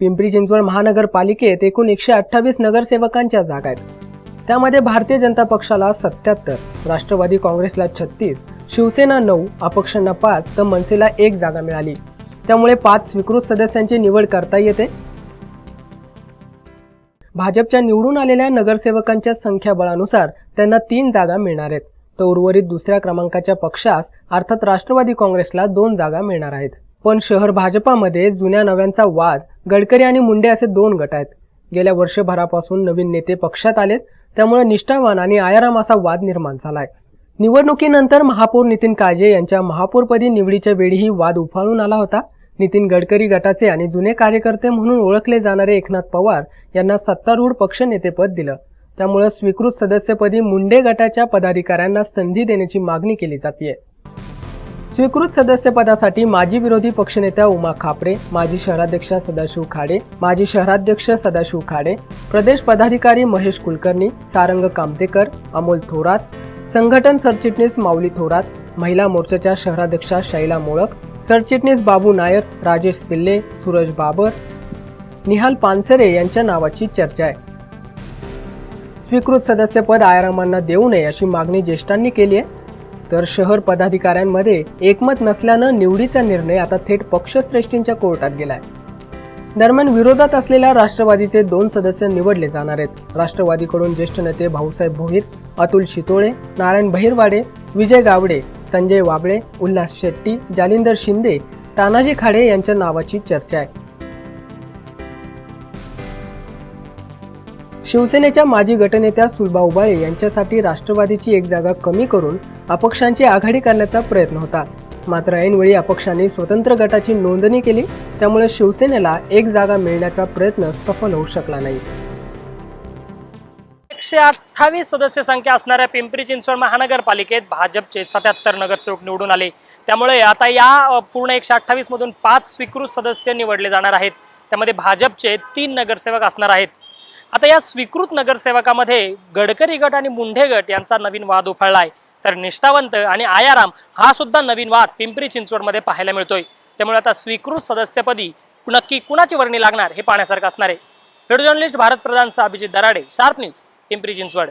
पिंपरी चिंचवड महानगरपालिकेत एकूण एकशे अठ्ठावीस नगरसेवकांच्या जागा आहेत. त्यामध्ये भारतीय जनता पक्षाला सत्याहत्तर राष्ट्रवादी काँग्रेसला छत्तीस शिवसेना नऊ अपक्षांना पाच तर मनसेला एक जागा मिळाली. त्यामुळे पाच स्वीकृत सदस्यांची निवड करता येते. भाजपच्या निवडून आलेल्या नगरसेवकांच्या संख्याबळानुसार त्यांना तीन जागा मिळणार आहेत. तर उर्वरित दुसऱ्या क्रमांकाच्या पक्षास अर्थात राष्ट्रवादी काँग्रेसला दोन जागा मिळणार आहेत. पण शहर भाजपामध्ये जुन्या नव्यांचा वाद गडकरी आणि मुंडे असे दोन गट आहेत. गेल्या वर्षभरापासून नवीन नेते पक्षात आलेत त्यामुळे निष्ठावान आणि आयाराम असा वाद निर्माण झालाय. निवडणुकीनंतर महापौर नितीन काळजे यांच्या महापौरपदी निवडीच्या वेळीही वाद उफाळून आला होता. नितीन गडकरी गटाचे आणि जुने कार्यकर्ते म्हणून ओळखले जाणारे एकनाथ पवार यांना सत्तारूढ पक्षनेतेपद दिलं. त्यामुळे स्वीकृत सदस्यपदी मुंडे गटाच्या पदाधिकाऱ्यांना संधी देण्याची मागणी केली जाते स्वीकृत सदस्यपदासाठी माजी विरोधी पक्षनेत्या उमा खापरे माजी शहराध्यक्ष सदाशिव खाडे माजी शहराध्यक्ष सदाशिव खाडे प्रदेश पदाधिकारी महेश कुलकर्णी सारंग कामतेकर अमोल थोरात संघटन सरचिटणीस माऊली थोरात महिला मोर्चाच्या शहराध्यक्षा शैला मोळक सरचिटणीस बाबू नायर राजेश पिल्ले सूरज बाबर निहाल पानसरे यांच्या नावाची चर्चा आहे. स्वीकृत सदस्यपद आयारामांना देऊ नये अशी मागणी ज्येष्ठांनी केली आहे. तर शहर पदाधिकाऱ्यांमध्ये एकमत नसल्यानं निवडीचा निर्णय आता थेट पक्षश्रेष्ठींच्या कोर्टात गेलाय. दरम्यान विरोधात असलेल्या राष्ट्रवादीचे दोन सदस्य निवडले जाणार आहेत. राष्ट्रवादीकडून ज्येष्ठ नेते भाऊसाहेब भोईर अतुल शितोळे नारायण बहिरवाडे विजय गावडे संजय वाबळे उल्हास शेट्टी जालिंदर शिंदे तानाजी खाडे यांच्या नावाची चर्चा आहे. शिवसेनेच्या माजी गटनेत्या सुलभा उबाळे यांच्यासाठी राष्ट्रवादीची एक जागा कमी करून अपक्षांची आघाडी करण्याचा प्रयत्न होता. मात्र ऐनवेळी अपक्षांनी स्वतंत्र गटाची नोंदणी केली त्यामुळे शिवसेनेला एक जागा मिळण्याचा प्रयत्न सफल होऊ शकला नाही. एकशे अठ्ठावीस सदस्य संख्या असणाऱ्या पिंपरी चिंचवड महानगरपालिकेत भाजपचे सत्याहत्तर नगरसेवक निवडून आले. त्यामुळे आता या पूर्ण एकशे अठ्ठावीस मधून पाच स्वीकृत सदस्य निवडले जाणार आहेत. त्यामध्ये भाजपचे तीन नगरसेवक असणार आहेत. आता या स्वीकृत नगरसेवकामध्ये गडकरी गट आणि मुंढे गट यांचा नवीन वाद उफाळला आहे तर निष्ठावंत आणि आयाराम हा सुद्धा नवीन वाद पिंपरी चिंचवडमध्ये पाहायला मिळतोय. त्यामुळे आता स्वीकृत सदस्यपदी नक्की कुणाची वर्णी लागणार हे पाहण्यासारखं असणार आहे. व्हिडिओ जर्नलिस्ट भारत प्रधानचा अभिजित दराडे शार्प न्यूज पिंपरी चिंचवड.